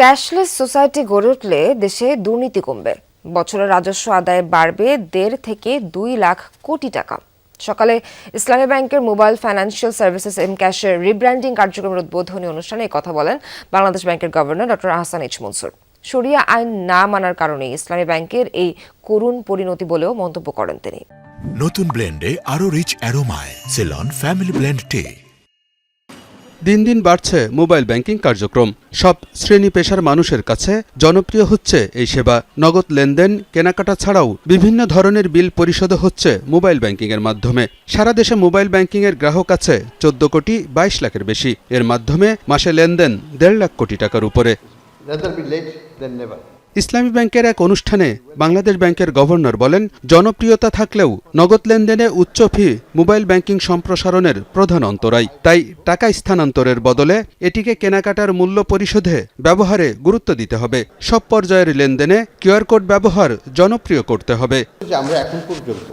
Cashless society গড়ে উঠলে দেশে দুর্নীতি কমবে। বছরের রাজস্ব আদায় বাড়বে দেড় থেকে দুই লাখ কোটি টাকা। সকালে ইসলামী ব্যাংকের মোবাইল ফাইন্যান্সিয়াল সার্ভিসেস এম ক্যাশের রিব্র্যান্ডিং কার্যক্রমের উদ্বোধনী অনুষ্ঠানে কথা বলেন বাংলাদেশ ব্যাংকের governor doctor Ahsan H Mansur. শরিয়া আইন না মানার কারণে ইসলামী ব্যাংকের এই করুণ পরিণতি বলেও মন্তব্য করেন তিনি। নতুন ব্লেন্ডে আরও রিচ অ্যারোমায় সেলন ফ্যামিলি ব্লেন্ড টে দিন দিন বাড়ছে মোবাইল ব্যাংকিং কার্যক্রম। সব শ্রেণি পেশার মানুষের কাছে জনপ্রিয় হচ্ছে এই সেবা। নগদ লেনদেন, কেনাকাটা ছাড়াও বিভিন্ন ধরনের বিল পরিশোধ হচ্ছে মোবাইল ব্যাংকিংয়ের মাধ্যমে। সারা দেশে মোবাইল ব্যাংকিংয়ের গ্রাহক আছে চোদ্দ কোটি বাইশ লাখের বেশি। এর মাধ্যমে মাসে লেনদেন দেড় লাখ কোটি টাকার উপরে। ইসলামী ব্যাংকের এক অনুষ্ঠানে বাংলাদেশ ব্যাংকের গভর্নর বলেন, জনপ্রিয়তা থাকলেও নগদ লেনদেনে উচ্চ ফি মোবাইল ব্যাংকিং সম্প্রসারণের প্রধান অন্তরায়। তাই টাকা স্থানান্তরের বদলে এটিকে কেনাকাটার মূল্য পরিশোধে ব্যবহারে গুরুত্ব দিতে হবে। সব পর্যায়ের লেনদেনে কিউআর কোড ব্যবহার জনপ্রিয় করতে হবে। আমরা এখন পর্যন্ত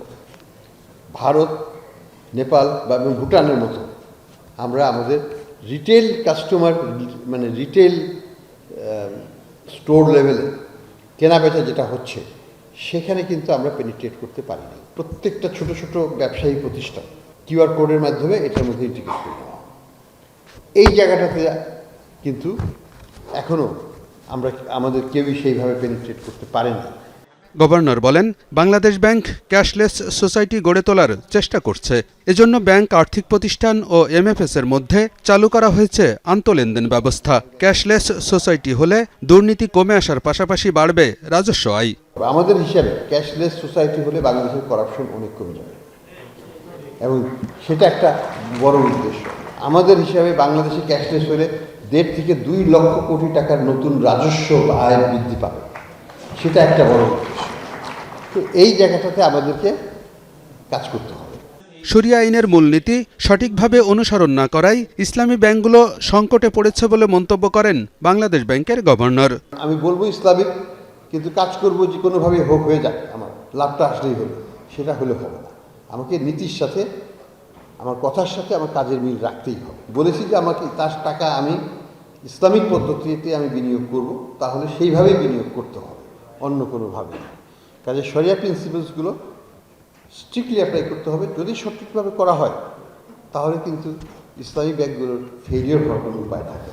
ভারত, নেপাল বা ভুটানের মতো আমরা আমাদের রিটেল কাস্টমার মানে রিটেল স্টোর লেভেলে কেনাবেচা যেটা হচ্ছে, সেখানে কিন্তু আমরা পেনিট্রেট করতে পারি না প্রত্যেকটা ছোট ছোট ব্যবসায়ী প্রতিষ্ঠান কিউআর কোডের মাধ্যমে এটার মধ্যে ইন্টিগ্রেট করে নেওয়া এই জায়গাটাতে কিন্তু এখনও আমরা, আমাদের কেউই সেইভাবে পেনিট্রেট করতে পারেনি। গভর্নর বলেন, বাংলাদেশ ব্যাংক ক্যাশলেস সোসাইটি গড়ে তোলার চেষ্টা করছে। এজন্য ব্যাংক আর্থিক প্রতিষ্ঠান ও এমএফএস এর মধ্যে চালু করা হয়েছে আন্তঃলেনদেন ব্যবস্থা। ক্যাশলেস সোসাইটি হলে দুর্নীতি কমে আসার পাশাপাশি বাড়বে রাজস্ব আয়। আমাদের হিসাবে ক্যাশলেস সোসাইটি হলে বাংলাদেশের করাপশন অনেক কমে যাবে। এবং সেটা একটা বড় উদ্দেশ্য। আমাদের হিসাবে বাংলাদেশে ক্যাশলেস হলে দেড় থেকে দুই লক্ষ কোটি টাকার নতুন রাজস্ব আয় বৃদ্ধি পাবে। সেটা একটা বড় তো এই জায়গাটাতে আমাদেরকে কাজ করতে হবে। শরিয়া আইনের মূলনীতি সঠিকভাবে অনুসরণ না করায় ইসলামী ব্যাংকগুলো সংকটে পড়েছে বলে মন্তব্য করেন বাংলাদেশ ব্যাংকের গভর্নর। আমি বলব ইসলামিক কিন্তু কাজ করব যে কোনোভাবে হোক হয়ে যাক আমার। লাভটা আসলেই হলো সেটা হলে হবে না। আমাকে নীতির সাথে আমার কথার সাথে আমার কাজের মিল রাখতেই হবে। বলেছি যে আমাকে তার টাকা আমি ইসলামিক পদ্ধতিতে আমি বিনিয়োগ করব তাহলে সেইভাবেই বিনিয়োগ করতে হবে। অন্য কোনোভাবে। কাজে শরিয়া প্রিন্সিপালসগুলো স্ট্রিক্টলি অ্যাপ্লাই করতে হবে। যদি সঠিকভাবে করা হয়, তাহলে কিন্তু ইসলামী ব্যাংকগুলোর ফেলিয়ার হওয়ার কোনো উপায় থাকে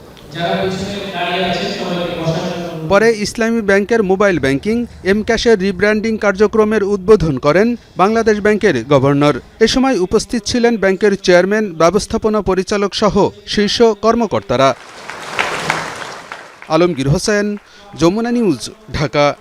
পরে ইসলামী ব্যাংকের মোবাইল ব্যাংকিং এম ক্যাশের রিব্র্যান্ডিং কার্যক্রমের উদ্বোধন করেন বাংলাদেশ ব্যাংকের গভর্নর। এ সময় উপস্থিত ছিলেন ব্যাংকের চেয়ারম্যান, ব্যবস্থাপনা পরিচালক সহ শীর্ষ কর্মকর্তারা। আলমগীর হোসেন, যমুনা নিউজ, ঢাকা।